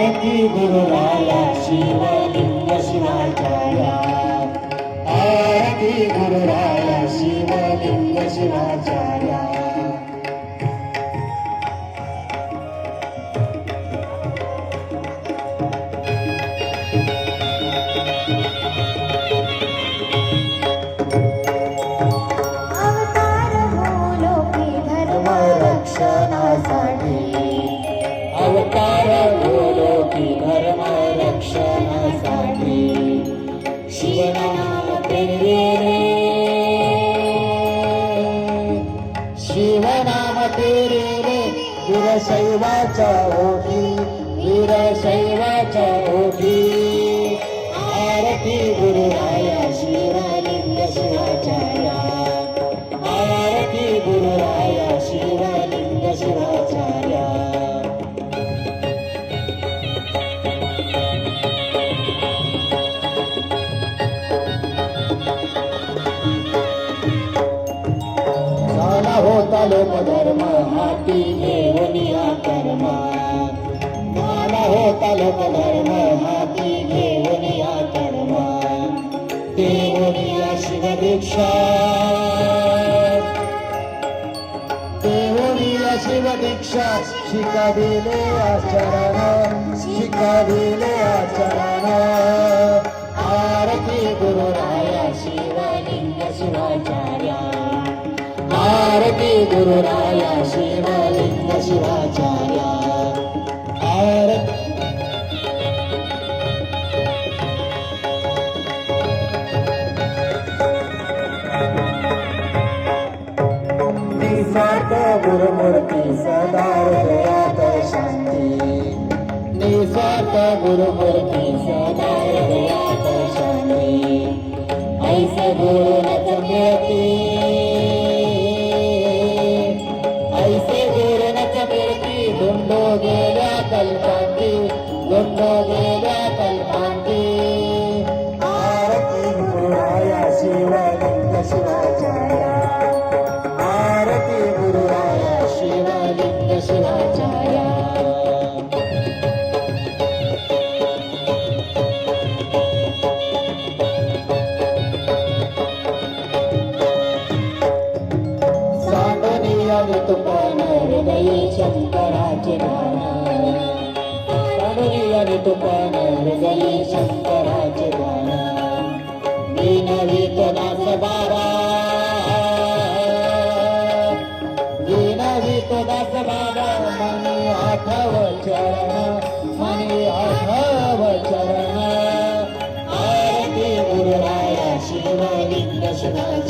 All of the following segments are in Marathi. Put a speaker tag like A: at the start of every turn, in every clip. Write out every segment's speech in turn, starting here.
A: आरती गुरुराया शिवलिंग शिवाचार्या. आरती गुरुराया शिवलिंग शिवाचार्या.
B: अवतार
A: शिवनाम प्रेरे शिवनाम तेरे रे वीरशैवाच्या ओठी वीरशैवाच्या ओठी आरती गुरुराया शिवलिंग झाला होता लोकधर्म हाती घेऊनिया कर्म देऊनिया शिवदीक्षा देऊनिया शिवदीक्षा शिका दिले आचरण शिका दिले आचरण आरती गुरुराया शिवलिंग शिवाचार्या आरती गुरुराया शिवलिंग शिवाचार्या आरती निसाट गुरुमूर्ती सदा हृदयात शांती. निसाट गुरुमूर्ती सदा हृदयात शांती. ऐसे गुरु मिळती सांडनिया तुपान हृदयी शंकराचे गाण सांडनिया तुपान हृदयी शंकराचे गाण विनवित बारा विनवित दास मनी आठव चरण मनी आठव चरण आरती गुरुराया शिवलिंग शिवाचार्या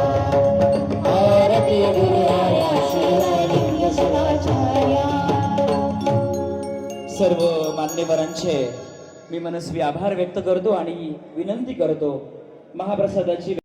C: सर्व मान्यवरांचे मी मनस्वी आभार व्यक्त करतो आणि विनंती करतो. महाप्रसादाची